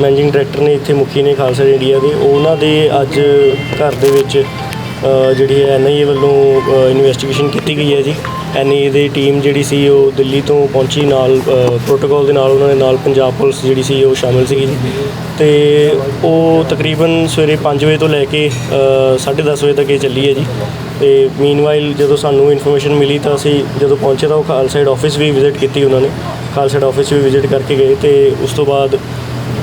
Managing director ਨੇ ਇੱਥੇ ਮੁਖੀ ਨੇ ਖਾਲਸਾ ਇੰਡੀਆ ਦੇ। ਉਹਨਾਂ ਦੇ ਅੱਜ ਘਰ ਦੇ ਵਿੱਚ ਜਿਹੜੀ ਹੈ ਐਨਆਈਏ ਵੱਲੋਂ ਇਨਵੈਸਟੀਗੇਸ਼ਨ ਕੀਤੀ ਗਈ ਹੈ ਜੀ। ਐਨਆਈਏ ਦੀ ਟੀਮ ਜਿਹੜੀ ਸੀ ਉਹ ਦਿੱਲੀ ਤੋਂ ਪਹੁੰਚੀ ਨਾਲ ਪ੍ਰੋਟੋਕਾਲ ਦੇ ਨਾਲ ਉਹਨਾਂ ਦੇ ਨਾਲ ਪੰਜਾਬ ਪੁਲਿਸ ਜਿਹੜੀ ਸੀ ਉਹ ਸ਼ਾਮਿਲ ਸੀਗੀ ਜੀ। ਤੇ ਉਹ ਤਕਰੀਬਨ ਸਵੇਰੇ 5 ਵਜੇ ਤੋਂ ਲੈ ਕੇ ਅ, 10:30 ਵਜੇ ਤੱਕ ਇਹ ਚੱਲੀ ਹੈ ਜੀ। ਤੇ ਮੀਨਵਾਈਲ ਜਦੋਂ ਸਾਨੂੰ ਇਨਫੋਰਮੇਸ਼ਨ ਮਿਲੀ ਤਾਂ ਅਸੀਂ ਜਦੋਂ ਪਹੁੰਚੇ ਤਾਂ ਉਹ ਖਾਲਸਾਈਡ ਆਫਿਸ ਵੀ ਵਿਜ਼ਿਟ ਕੀਤੀ ਉਹਨਾਂ ਨੇ। ਖਾਲਸਾਈਡ ਆਫਿਸ ਵੀ ਵਿਜ਼ਿਟ ਕਰਕੇ ਗਏ ਤੇ ਉਸ ਤੋਂ ਬਾਅਦ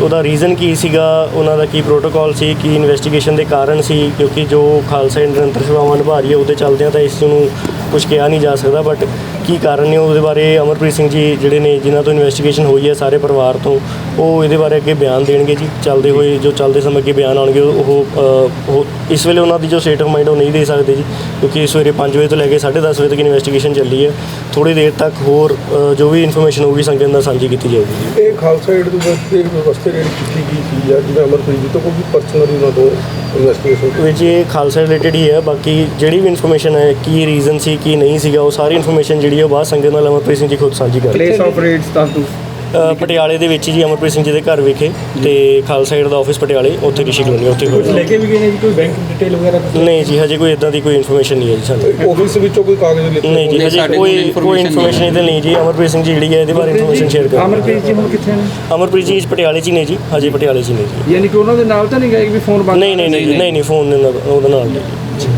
ਉਹਦਾ ਰੀਜ਼ਨ ਕੀ ਸੀਗਾ, ਉਹਨਾਂ ਦਾ ਕੀ ਪ੍ਰੋਟੋਕਾਲ ਸੀ, ਕੀ ਇਨਵੈਸਟੀਗੇਸ਼ਨ ਦੇ ਕਾਰਨ ਸੀ, ਕਿਉਂਕਿ ਜੋ ਖਾਲਸਾ ਨਿਰੰਤਰ ਸੇਵਾਵਾਂ ਨਿਭਾ ਰਹੀ ਹੈ, ਉਹਦੇ ਚੱਲਦਿਆਂ ਤਾਂ ਇਸ ਨੂੰ ਕੁਝ ਕਿਹਾ ਨਹੀਂ ਜਾ ਸਕਦਾ ਬਟ ਕੀ ਕਾਰਨ ਨੇ ਉਹਦੇ ਬਾਰੇ ਅਮਰਪ੍ਰੀਤ ਸਿੰਘ ਜੀ ਜਿਹੜੇ ਨੇ, ਜਿਨ੍ਹਾਂ ਤੋਂ ਇਨਵੈਸਟੀਗੇਸ਼ਨ ਹੋਈ ਹੈ ਸਾਰੇ ਪਰਿਵਾਰ ਤੋਂ, ਉਹ ਇਹਦੇ ਬਾਰੇ ਅੱਗੇ ਬਿਆਨ ਦੇਣਗੇ ਜੀ। ਚੱਲਦੇ ਹੋਏ ਜੋ ਚੱਲਦੇ ਸਮੇਂ ਅੱਗੇ ਬਿਆਨ ਆਉਣਗੇ, ਉਹ ਇਸ ਵੇਲੇ ਉਹਨਾਂ ਦੀ ਜੋ ਸਟੇਟ ਆਫ ਮਾਈਂਡ ਉਹ ਨਹੀਂ ਦੇ ਸਕਦੇ ਜੀ, ਕਿਉਂਕਿ ਸਵੇਰੇ 5 ਵਜੇ ਤੋਂ ਲੈ ਕੇ 10:30 ਵਜੇ ਤੱਕ ਇਨਵੈਸਟੀਗੇਸ਼ਨ ਚੱਲੀ ਹੈ। ਥੋੜੀ ਦੇਰ ਤੱਕ ਹੋਰ ਜੋ ਵੀ ਇਨਫੋਰਮੇਸ਼ਨ ਹੋਊਗੀ, ਸੰਗਤ ਨਾਲ ਸਾਂਝੀ ਕੀਤੀ ਜਾਊਗੀ ਜੀ। ਇਹ ਖਾਲਸਾ ਏਡ ਦੇ ਵਾਸਤੇ ਜਿਹੜੀ ਕੀਤੀ ਗਈ ਸੀ, ਜਾਂ ਜਿਵੇਂ ਅਮਰਪ੍ਰੀਤ ਜੀ ਤੋਂ ਕੋਈ ਪਰਸਨਲੀ ਉਹਨਾਂ ਤੋਂ ਇਨਵੈਸਟੀਗੇਸ਼ਨ ਵਿੱਚ ਇਹ ਖਾਲਸਾ ਰਿਲੇਟਡ ਹੀ ਹੈ ਬਾਕੀ ਜਿਹੜੀ ਵੀ ਇਨਫੋਰਮੇਸ਼ਨ ਹੈ ਕੀ ਰੀਜ਼ਨ ਸੀ ਕੀ ਨਹੀਂ ਸੀਗਾ ਉਹ ਸਾਰੀ ਇਨਫੋਰਮੇਸ਼ਨ ਜਿਹੜੀ ਹੈ ਉਹ ਬਾਅਦ ਸੰਗਤ ਨਾਲ ਅਮਰਪ੍ਰੀਤ ਸਿੰਘ ਜੀ ਖੁਦ ਸਾਂਝੀ ਕਰ ਪਲੇਸ ਆਫ ਰੇਡਸ ਦੱਸ ਦੋ ਪਟਿਆਲੇ ਦੇ ਵਿੱਚ ਜੀ ਅਮਰਪ੍ਰੀਤ ਸਿੰਘ ਜੀ ਦੇ ਘਰ ਵਿਖੇ ਤੇ ਖਾਲਸਾ ਏਡ ਦਾ ਆਫਿਸ ਪਟਿਆਲੇ ਉੱਥੇ ਰਿਸ਼ੀ ਕਲੋਨੀ ਉੱਥੇ ਹੋਇਆ ਕੇ ਵੀ ਗਏ ਨੇ ਜੀ? ਕੋਈ ਬੈਂਕ ਡਿਟੇਲ ਵਗੈਰਾ ਨਹੀਂ ਜੀ ਹਜੇ ਕੋਈ ਇਦਾਂ ਦੀ ਕੋਈ ਇਨਫੋਰਮੇਸ਼ਨ ਨਹੀਂ ਹੈ ਜੀ ਸਾਨੂੰ। ਆਫਿਸ ਵਿੱਚੋਂ ਕੋਈ ਕਾਗਜ਼ ਲਿਖੇ ਨਹੀਂ ਜੀ ਨਹੀਂ, ਹਜੇ ਕੋਈ ਕੋਈ ਇਨਫੋਰਮੇਸ਼ਨ ਇਹਦੇ ਨਹੀਂ ਜੀ। ਅਮਰਪ੍ਰੀਤ ਸਿੰਘ ਜੀ ਜਿਹੜੀ ਹੈ ਇਹਦੇ ਬਾਰੇ ਇਨਫੋਰਮੇਸ਼ਨ ਸ਼ੇਅਰ ਕਰ। ਅਮਰਪ੍ਰੀਤ ਜੀ ਹੁਣ ਕਿੱਥੇ ਨੇ? ਅਮਰਪ੍ਰੀਤ ਜੀ ਪਟਿਆਲੇ 'ਚ ਹੀ ਨੇ ਜੀ। ਹਜੇ ਪਟਿਆਲੇ 'ਚ ਹੀ ਨੇ ਜੀ। ਯਾਨੀ ਕਿ ਉਹਨਾਂ ਦੇ ਨਾਲ ਤਾਂ ਨਹੀਂ ਗਏ ਵੀ ਫੋਨ ਬੰਦ ਨਹੀਂ ਨਹੀਂ ਨਹੀਂ ਨਹੀਂ ਨਹੀਂ ਫੋਨ ਉਹਦੇ ਨਾਲ ਨਹੀਂ।